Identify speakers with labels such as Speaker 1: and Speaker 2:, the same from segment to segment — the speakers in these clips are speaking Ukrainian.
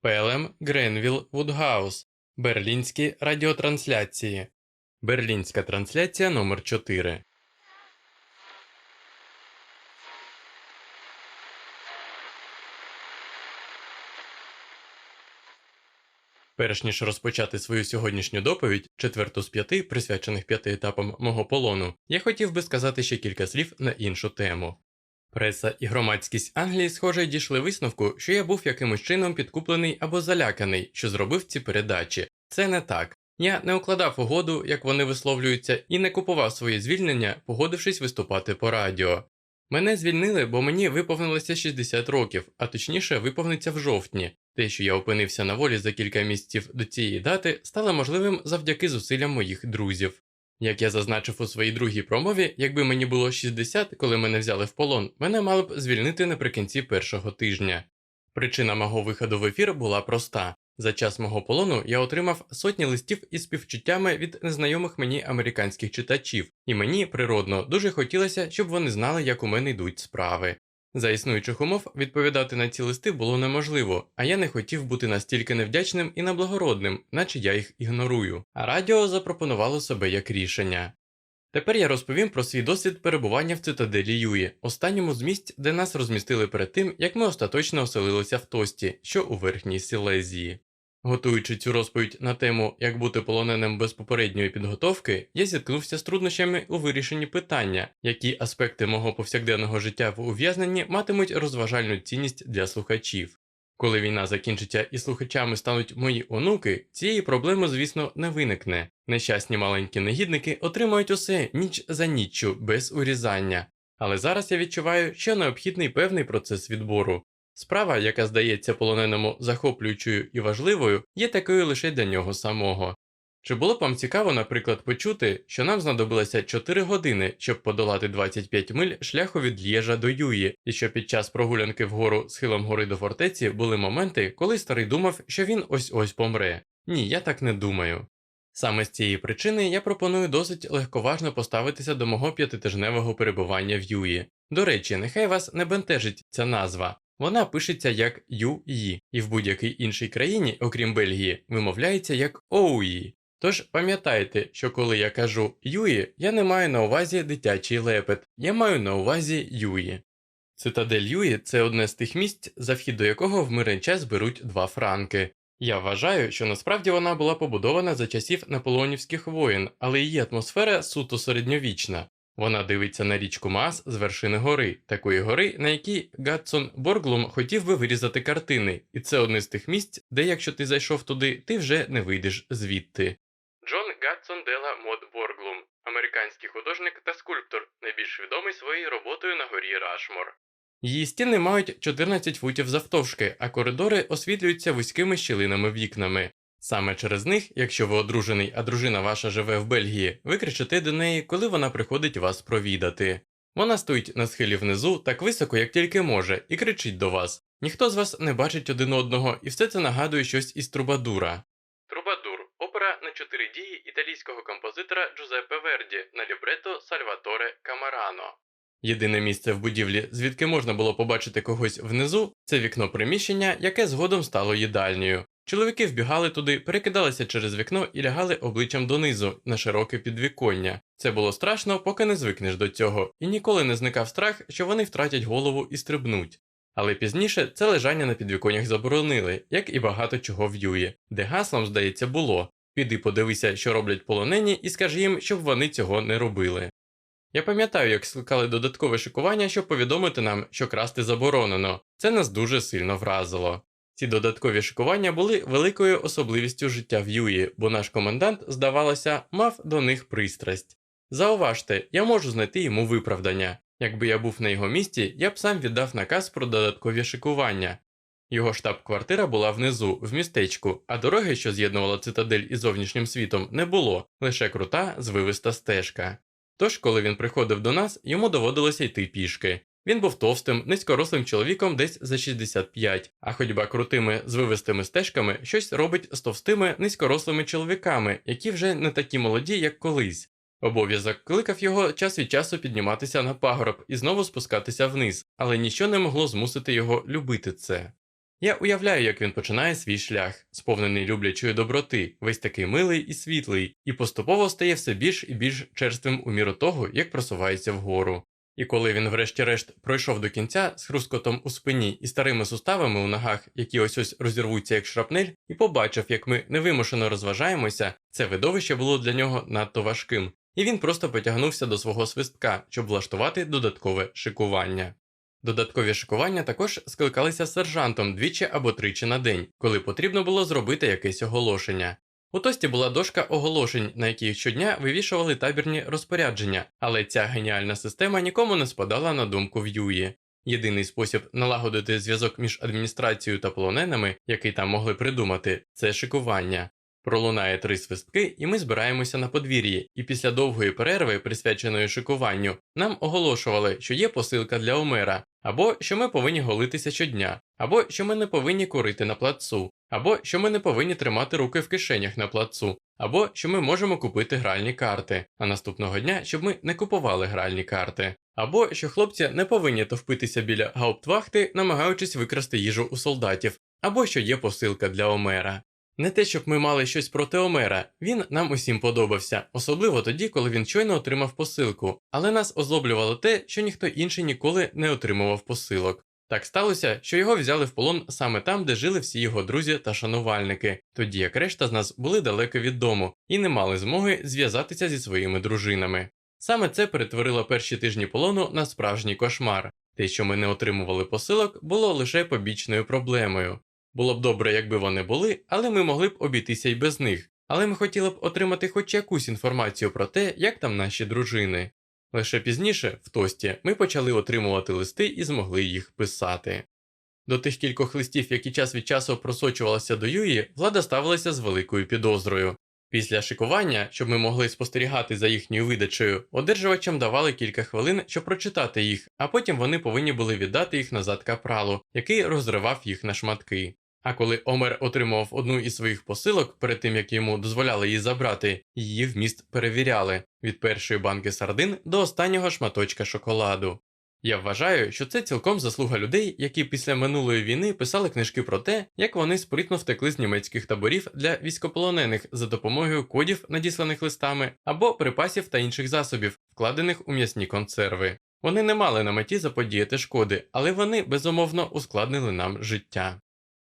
Speaker 1: Пелем Гренвіл Вудгаус. Берлінські радіотрансляції. Берлінська трансляція номер 4 Перш ніж розпочати свою сьогоднішню доповідь, четверту з п'яти, присвячених п'яти етапам мого полону, я хотів би сказати ще кілька слів на іншу тему. Преса і громадськість Англії, схоже, дійшли висновку, що я був якимось чином підкуплений або заляканий, що зробив ці передачі. Це не так. Я не укладав угоду, як вони висловлюються, і не купував своє звільнення, погодившись виступати по радіо. Мене звільнили, бо мені виповнилося 60 років, а точніше виповниться в жовтні. Те, що я опинився на волі за кілька місяців до цієї дати, стало можливим завдяки зусиллям моїх друзів. Як я зазначив у своїй другій промові, якби мені було 60, коли мене взяли в полон, мене мали б звільнити наприкінці першого тижня. Причина мого виходу в ефір була проста. За час мого полону я отримав сотні листів із співчуттями від незнайомих мені американських читачів, і мені природно дуже хотілося, щоб вони знали, як у мене йдуть справи. За існуючих умов відповідати на ці листи було неможливо, а я не хотів бути настільки невдячним і неблагородним, наче я їх ігнорую. А радіо запропонувало себе як рішення. Тепер я розповім про свій досвід перебування в цитаделі Юї, останньому з місць, де нас розмістили перед тим, як ми остаточно оселилися в Тості, що у верхній Сілезії. Готуючи цю розповідь на тему, як бути полоненим без попередньої підготовки, я зіткнувся з труднощами у вирішенні питання, які аспекти мого повсякденного життя в ув'язненні матимуть розважальну цінність для слухачів. Коли війна закінчиться і слухачами стануть мої онуки, цієї проблеми, звісно, не виникне. Нещасні маленькі негідники отримають усе ніч за ніччю без урізання. Але зараз я відчуваю, що необхідний певний процес відбору. Справа, яка здається полоненому захоплюючою і важливою, є такою лише для нього самого. Чи було б вам цікаво, наприклад, почути, що нам знадобилося 4 години, щоб подолати 25 миль шляху від Лєжа до Юї, і що під час прогулянки вгору схилом гори до фортеці були моменти, коли старий думав, що він ось ось помре. Ні, я так не думаю. Саме з цієї причини я пропоную досить легковажно поставитися до мого п'ятитижневого перебування в Юї. До речі, нехай вас не бентежить ця назва. Вона пишеться як Юї, і в будь-якій іншій країні, окрім Бельгії, вимовляється як ОУї. Тож пам'ятайте, що коли я кажу Юї, я не маю на увазі дитячий лепет, я маю на увазі Юї. Цитадель Юї це одне з тих місць, за вхід до якого в мирний час беруть два франки. Я вважаю, що насправді вона була побудована за часів наполеонівських воєн, але її атмосфера суто середньовічна. Вона дивиться на річку Маас з вершини гори, такої гори, на якій Гатсон Борглум хотів би вирізати картини, і це одне з тих місць, де якщо ти зайшов туди, ти вже не вийдеш звідти. Джон Гатсон Дела Мод Борглум, американський художник та скульптор, найбільш відомий своєю роботою на горі Рашмор. Її стіни мають 14 футів завтовшки, а коридори освітлюються вузькими щілинами вікнами. Саме через них, якщо ви одружений, а дружина ваша живе в Бельгії, ви кричите до неї, коли вона приходить вас провідати. Вона стоїть на схилі внизу так високо, як тільки може, і кричить до вас. Ніхто з вас не бачить один одного, і все це нагадує щось із Трубадура. Трубадур опера на чотири дії італійського композитора Джузеппе Верді на лібрето Сальваторе Камарано. Єдине місце в будівлі, звідки можна було побачити когось внизу, це вікно приміщення, яке згодом стало їдальнею. Чоловіки вбігали туди, перекидалися через вікно і лягали обличчям донизу на широке підвіконня. Це було страшно, поки не звикнеш до цього, і ніколи не зникав страх, що вони втратять голову і стрибнуть. Але пізніше це лежання на підвіконнях заборонили, як і багато чого в Юї, де гаслом, здається, було піди подивися, що роблять полонені, і скажи їм, щоб вони цього не робили. Я пам'ятаю, як скликали додаткове шикування, щоб повідомити нам, що красти заборонено. Це нас дуже сильно вразило. Ці додаткові шикування були великою особливістю життя в Юї, бо наш комендант, здавалося, мав до них пристрасть. Зауважте, я можу знайти йому виправдання. Якби я був на його місці, я б сам віддав наказ про додаткові шикування. Його штаб-квартира була внизу, в містечку, а дороги, що з'єднувала цитадель із зовнішнім світом, не було, лише крута, звивиста стежка. Тож, коли він приходив до нас, йому доводилося йти пішки. Він був товстим, низькорослим чоловіком десь за 65, а ходьба крутими звивистими стежками щось робить з товстими низькорослими чоловіками, які вже не такі молоді, як колись. Обов'язок кликав його час від часу підніматися на пагорб і знову спускатися вниз, але ніщо не могло змусити його любити це. Я уявляю, як він починає свій шлях, сповнений люблячої доброти, весь такий милий і світлий, і поступово стає все більш і більш черствим у міру того, як просувається вгору. І коли він, врешті-решт, пройшов до кінця з хрускотом у спині і старими суставами у ногах, які ось ось розірвуться як шрапнель, і побачив, як ми невимушено розважаємося, це видовище було для нього надто важким, і він просто потягнувся до свого свистка, щоб влаштувати додаткове шикування. Додаткові шикування також скликалися сержантом двічі або тричі на день, коли потрібно було зробити якесь оголошення. У тості була дошка оголошень, на яких щодня вивішували табірні розпорядження, але ця геніальна система нікому не спадала на думку в Юї. Єдиний спосіб налагодити зв'язок між адміністрацією та полоненими, який там могли придумати, це шикування. Пролунає три свистки, і ми збираємося на подвір'ї, і після довгої перерви, присвяченої шикуванню, нам оголошували, що є посилка для Омера, або що ми повинні голитися щодня, або що ми не повинні курити на плацу, або що ми не повинні тримати руки в кишенях на плацу, або що ми можемо купити гральні карти, а наступного дня, щоб ми не купували гральні карти, або що хлопці не повинні товпитися біля гауптвахти, намагаючись викрасти їжу у солдатів, або що є посилка для Омера. Не те, щоб ми мали щось проти Омера, він нам усім подобався, особливо тоді, коли він щойно отримав посилку, але нас озлоблювало те, що ніхто інший ніколи не отримував посилок. Так сталося, що його взяли в полон саме там, де жили всі його друзі та шанувальники, тоді як решта з нас були далеко від дому і не мали змоги зв'язатися зі своїми дружинами. Саме це перетворило перші тижні полону на справжній кошмар. Те, що ми не отримували посилок, було лише побічною проблемою. Було б добре, якби вони були, але ми могли б обійтися й без них. Але ми хотіли б отримати хоч якусь інформацію про те, як там наші дружини. Лише пізніше, в тості, ми почали отримувати листи і змогли їх писати. До тих кількох листів, які час від часу просочувалися до Юї, влада ставилася з великою підозрою. Після шикування, щоб ми могли спостерігати за їхньою видачею, одержувачам давали кілька хвилин, щоб прочитати їх, а потім вони повинні були віддати їх назад капралу, який розривав їх на шматки. А коли Омер отримував одну із своїх посилок перед тим як йому дозволяли її забрати, її вміст перевіряли від першої банки сардин до останнього шматочка шоколаду. Я вважаю, що це цілком заслуга людей, які після минулої війни писали книжки про те, як вони спритно втекли з німецьких таборів для військополонених за допомогою кодів, надісланих листами, або припасів та інших засобів, вкладених у м'ясні консерви. Вони не мали на меті заподіяти шкоди, але вони безумовно ускладнили нам життя.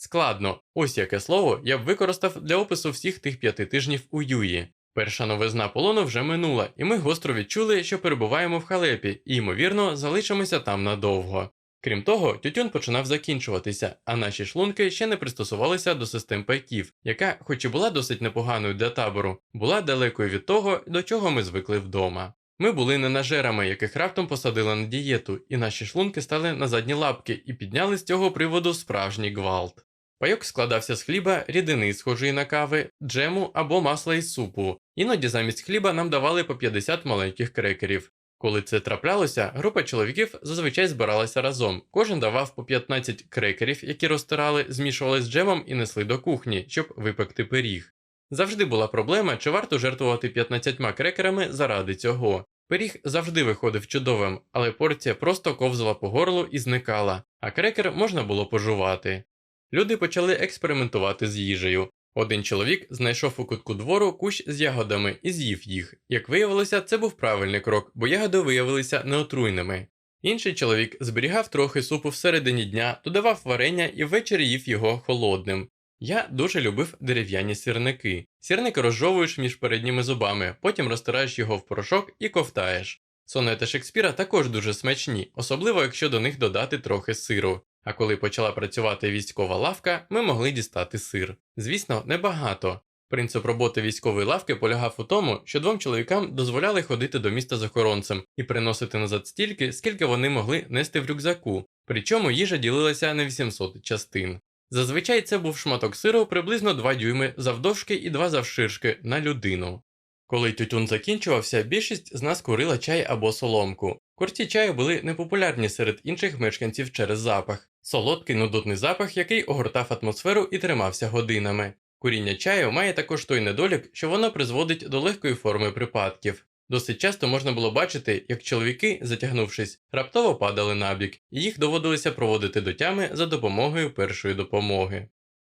Speaker 1: Складно, ось яке слово я б використав для опису всіх тих п'яти тижнів у Юї. Перша новизна полону вже минула, і ми гостро відчули, що перебуваємо в халепі і, ймовірно, залишимося там надовго. Крім того, тютюн починав закінчуватися, а наші шлунки ще не пристосувалися до систем пайків, яка, хоч і була досить непоганою для табору, була далекою від того, до чого ми звикли вдома. Ми були ненажерами, яких раптом посадили на дієту, і наші шлунки стали на задні лапки і підняли з цього приводу справжній гвалт. Пайок складався з хліба, рідини, схожої на кави, джему або масла із супу. Іноді замість хліба нам давали по 50 маленьких крекерів. Коли це траплялося, група чоловіків зазвичай збиралася разом. Кожен давав по 15 крекерів, які розтирали, змішували з джемом і несли до кухні, щоб випекти пиріг. Завжди була проблема, чи варто жертвувати 15 крекерами заради цього. Пиріг завжди виходив чудовим, але порція просто ковзала по горлу і зникала, а крекер можна було пожувати. Люди почали експериментувати з їжею. Один чоловік знайшов у кутку двору кущ з ягодами і з'їв їх. Як виявилося, це був правильний крок, бо ягоди виявилися неотруйними. Інший чоловік зберігав трохи супу всередині дня, додавав варення і ввечері їв його холодним. Я дуже любив дерев'яні сірники. Сірник розжовуєш між передніми зубами, потім розтираєш його в порошок і ковтаєш. Сонети Шекспіра також дуже смачні, особливо якщо до них додати трохи сиру. А коли почала працювати військова лавка, ми могли дістати сир. Звісно, небагато. Принцип роботи військової лавки полягав у тому, що двом чоловікам дозволяли ходити до міста з охоронцем і приносити назад стільки, скільки вони могли нести в рюкзаку, причому їжа ділилася на 800 частин. Зазвичай це був шматок сиру приблизно 2 дюйми завдовжки і 2 завширшки на людину. Коли тютюн закінчувався, більшість з нас курила чай або соломку. Курці чаю були непопулярні серед інших мешканців через запах, солодкий нудотний запах, який огортав атмосферу і тримався годинами. Куріння чаю має також той недолік, що воно призводить до легкої форми припадків. Досить часто можна було бачити, як чоловіки, затягнувшись, раптово падали набік, і їх доводилося проводити до тями за допомогою першої допомоги.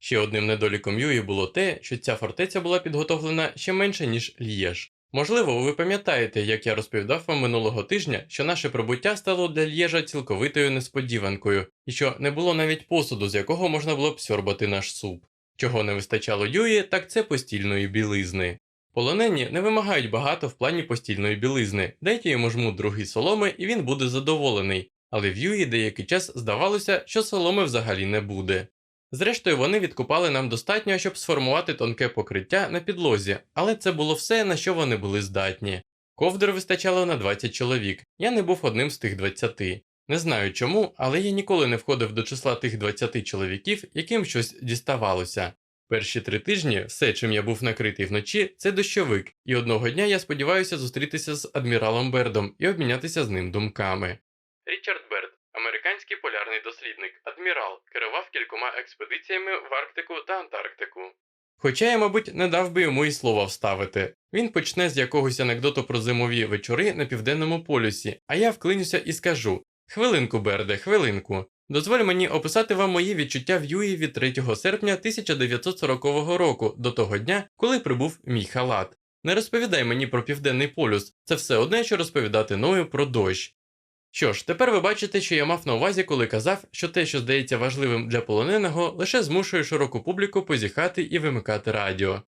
Speaker 1: Ще одним недоліком Юї було те, що ця фортеця була підготовлена ще менше, ніж Л'єж. Можливо, ви пам'ятаєте, як я розповідав вам минулого тижня, що наше прибуття стало для Л'єжа цілковитою несподіванкою, і що не було навіть посуду, з якого можна було б сьорбати наш суп. Чого не вистачало Юї, так це постільної білизни. Полонені не вимагають багато в плані постільної білизни, дайте йому жмут другий соломи, і він буде задоволений, але в Юї деякий час здавалося, що соломи взагалі не буде. Зрештою, вони відкупали нам достатньо, щоб сформувати тонке покриття на підлозі, але це було все, на що вони були здатні. Ковдр вистачало на 20 чоловік, я не був одним з тих 20. Не знаю чому, але я ніколи не входив до числа тих 20 чоловіків, яким щось діставалося. Перші три тижні все, чим я був накритий вночі, це дощовик, і одного дня я сподіваюся зустрітися з адміралом Бердом і обмінятися з ним думками. Річард Берд, американський полярний дослідник, адмірал, керував кількома експедиціями в Арктику та Антарктику. Хоча я, мабуть, не дав би йому і слова вставити. Він почне з якогось анекдоту про зимові вечори на південному полюсі, а я вклинюся і скажу: Хвилинку, Берде, хвилинку. Дозволь мені описати вам мої відчуття в Юї від 3 серпня 1940 року до того дня, коли прибув мій халат. Не розповідай мені про південний полюс, це все одне, що розповідати Ною про дощ. Що ж, тепер ви бачите, що я мав на увазі, коли казав, що те, що здається важливим для полоненого, лише змушує широку публіку позіхати і вимикати радіо.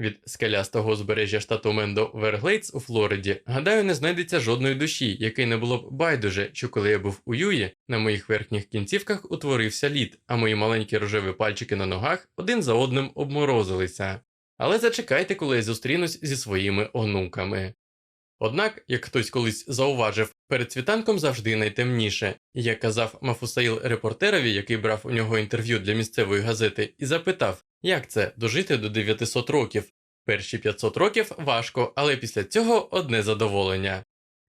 Speaker 1: Від скелястого узбережжя штату Мендо Верглейтс у Флориді, гадаю, не знайдеться жодної душі, який не було б байдуже, що коли я був у Юї, на моїх верхніх кінцівках утворився лід, а мої маленькі рожеві пальчики на ногах один за одним обморозилися. Але зачекайте, коли я зустрінусь зі своїми онуками. Однак, як хтось колись зауважив, перед світанком завжди найтемніше, як казав Мафусаїл репортерові, який брав у нього інтерв'ю для місцевої газети, і запитав, як це дожити до 900 років. Перші 500 років важко, але після цього одне задоволення.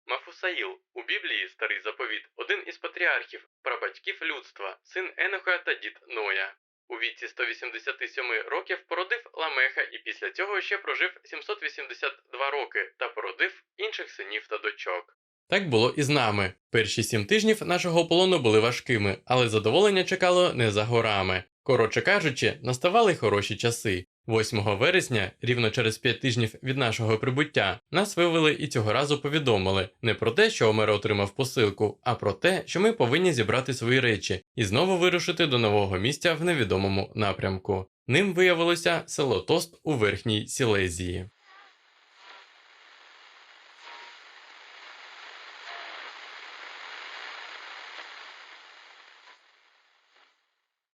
Speaker 1: Мафусаїл у Біблії старий заповіт один із патріархів, прабатьків людства, син Еноха та дід Ноя. У віці 187 років породив Ламеха і після цього ще прожив 782 роки та породив інших синів та дочок. Так було і з нами. Перші сім тижнів нашого полону були важкими, але задоволення чекало не за горами. Коротше кажучи, наставали хороші часи. 8 вересня, рівно через 5 тижнів від нашого прибуття, нас вивели і цього разу повідомили не про те, що Омер отримав посилку, а про те, що ми повинні зібрати свої речі і знову вирушити до нового місця в невідомому напрямку. Ним виявилося село Тост у Верхній Сілезії.